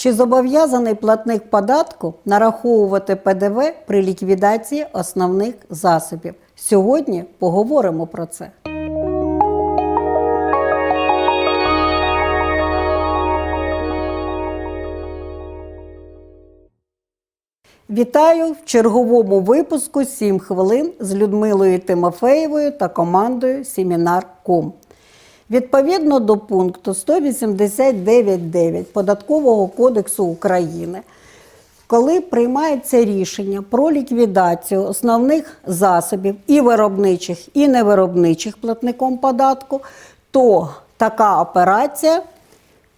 Чи зобов'язаний платник податку нараховувати ПДВ при ліквідації основних засобів? Сьогодні поговоримо про це. Вітаю в черговому випуску «7 хвилин з Людмилою Тимофеєвою та командою Семінар.ком. Відповідно до пункту 189.9 Податкового кодексу України, коли приймається рішення про ліквідацію основних засобів і виробничих, і невиробничих платником податку, то така операція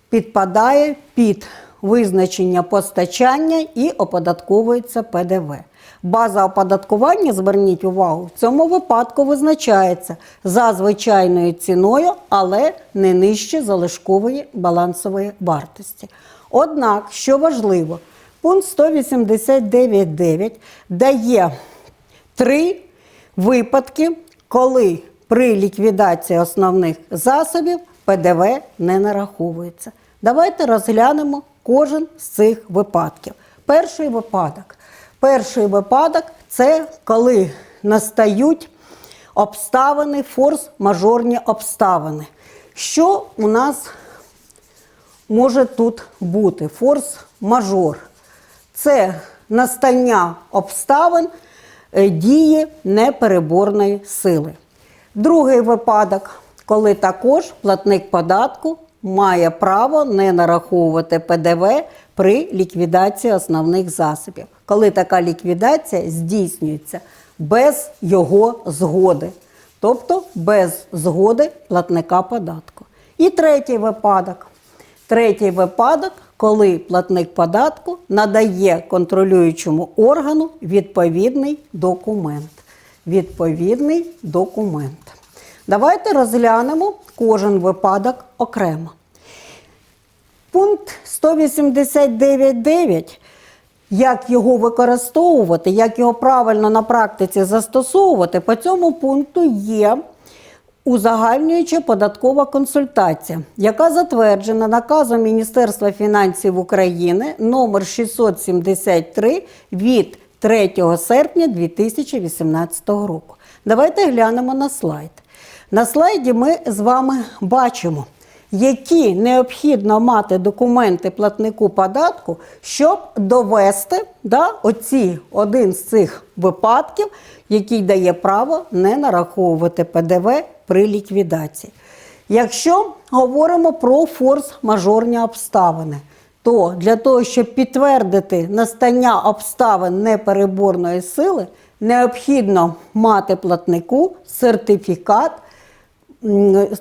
підпадає під визначення постачання і оподатковується ПДВ. База оподаткування, зверніть увагу, в цьому випадку визначається за звичайною ціною, але не нижче залишкової балансової вартості. Однак, що важливо, пункт 189.9 дає три випадки, коли при ліквідації основних засобів ПДВ не нараховується. Давайте розглянемо кожен з цих випадків. Перший випадок. Перший випадок це коли настають обставини, форс-мажорні обставини. Що у нас може тут бути? Форс-мажор. Це настання обставин е, дії непереборної сили. Другий випадок, коли також платник податку має право не нараховувати ПДВ при ліквідації основних засобів, коли така ліквідація здійснюється без його згоди, тобто без згоди платника податку. І третій випадок. Третій випадок, коли платник податку надає контролюючому органу відповідний документ. Відповідний документ. Давайте розглянемо кожен випадок окремо. Пункт 189.9. Як його використовувати, як його правильно на практиці застосовувати, по цьому пункту є узагальнююча податкова консультація, яка затверджена наказом Міністерства фінансів України номер 673 від 3 серпня 2018 року. Давайте глянемо на слайд. На слайді ми з вами бачимо, які необхідно мати документи платнику податку, щоб довести да, оці, один з цих випадків, який дає право не нараховувати ПДВ при ліквідації. Якщо говоримо про форс-мажорні обставини, то для того, щоб підтвердити настання обставин непереборної сили, необхідно мати платнику сертифікат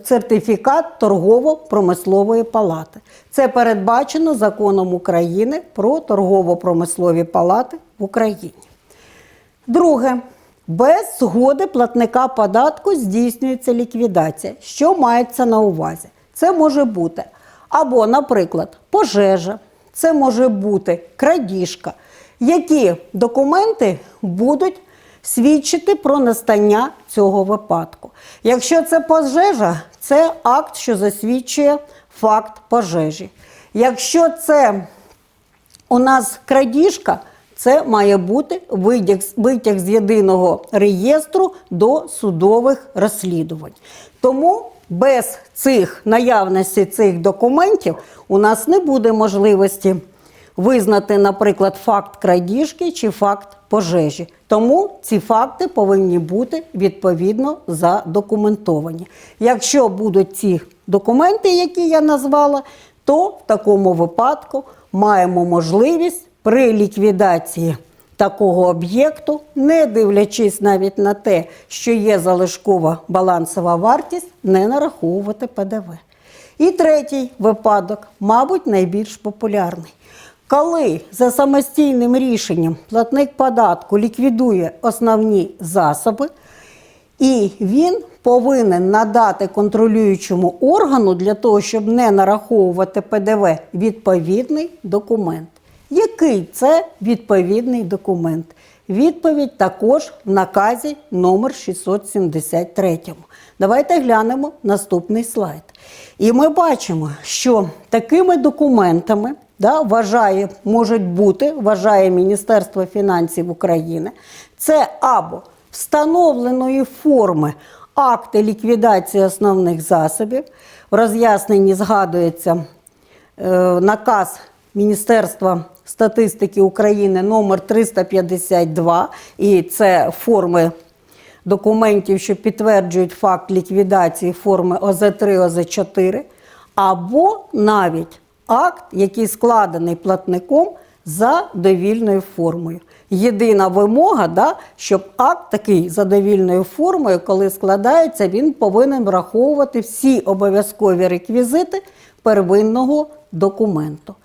сертифікат торгово-промислової палати. Це передбачено законом України про торгово-промислові палати в Україні. Друге, без згоди платника податку здійснюється ліквідація. Що мається на увазі? Це може бути або, наприклад, пожежа, це може бути крадіжка. Які документи будуть свідчити про настання цього випадку? Якщо це пожежа, це акт, що засвідчує факт пожежі. Якщо це у нас крадіжка, це має бути витяг, витяг з єдиного реєстру до судових розслідувань. Тому без цих наявності цих документів у нас не буде можливості визнати, наприклад, факт крадіжки чи факт пожежі. Тому ці факти повинні бути відповідно задокументовані. Якщо будуть ці документи, які я назвала, то в такому випадку маємо можливість при ліквідації такого об'єкту, не дивлячись навіть на те, що є залишкова балансова вартість, не нараховувати ПДВ. І третій випадок, мабуть, найбільш популярний. Коли за самостійним рішенням платник податку ліквідує основні засоби, і він повинен надати контролюючому органу для того, щоб не нараховувати ПДВ відповідний документ. Який це відповідний документ? Відповідь також в наказі номер 673. Давайте глянемо наступний слайд. І ми бачимо, що такими документами, да, вважає, можуть бути, вважає Міністерство фінансів України, це або встановленої форми акти ліквідації основних засобів. В роз'ясненні згадується е, наказ Міністерства статистики України номер 352, і це форми документів, що підтверджують факт ліквідації форми ОЗ3, ОЗ4, або навіть акт, який складений платником за довільною формою. Єдина вимога, да, щоб акт такий за довільною формою, коли складається, він повинен враховувати всі обов'язкові реквізити первинного документу.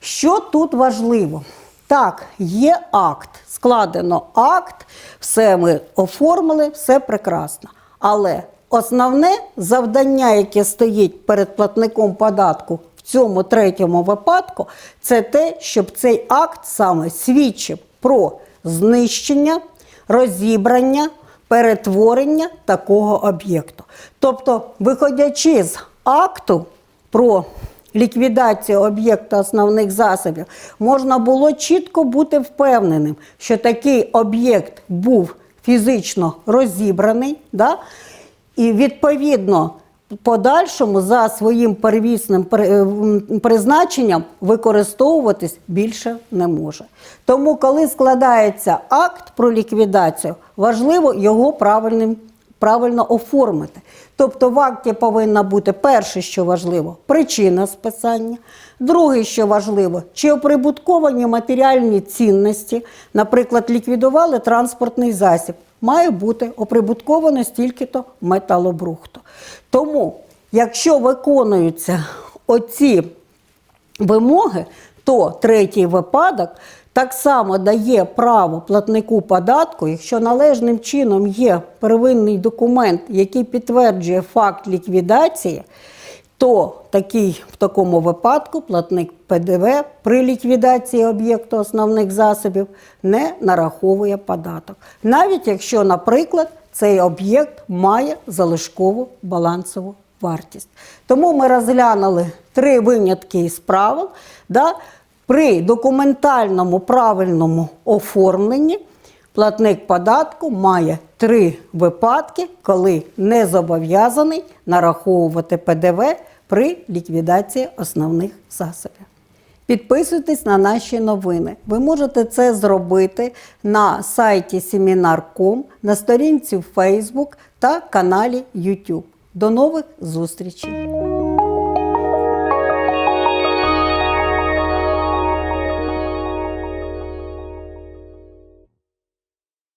Що тут важливо? Так, є акт, складено акт, все ми оформили, все прекрасно. Але основне завдання, яке стоїть перед платником податку цьому третьому випадку, це те, щоб цей акт саме свідчив про знищення, розібрання, перетворення такого об'єкту. Тобто, виходячи з акту про ліквідацію об'єкта основних засобів, можна було чітко бути впевненим, що такий об'єкт був фізично розібраний, да? і відповідно подальшому за своїм первісним е, призначенням використовуватись більше не може. Тому, коли складається акт про ліквідацію, важливо його правильним правильно оформити. Тобто в акті повинна бути перше, що важливо, причина списання. Друге, що важливо, чи оприбутковані матеріальні цінності, наприклад, ліквідували транспортний засіб, має бути оприбутковано стільки-то металобрухту. Тому, якщо виконуються оці вимоги, то третій випадок так само дає право платнику податку, якщо належним чином є первинний документ, який підтверджує факт ліквідації, то такий, в такому випадку платник ПДВ при ліквідації об'єкту основних засобів не нараховує податок. Навіть якщо, наприклад, цей об'єкт має залишкову балансову вартість. Тому ми розглянули три винятки із правил. Да? При документальному правильному оформленні платник податку має три випадки, коли не зобов'язаний нараховувати ПДВ при ліквідації основних засобів. Підписуйтесь на наші новини. Ви можете це зробити на сайті Seminar.com, на сторінці в Facebook та каналі YouTube. До нових зустрічей!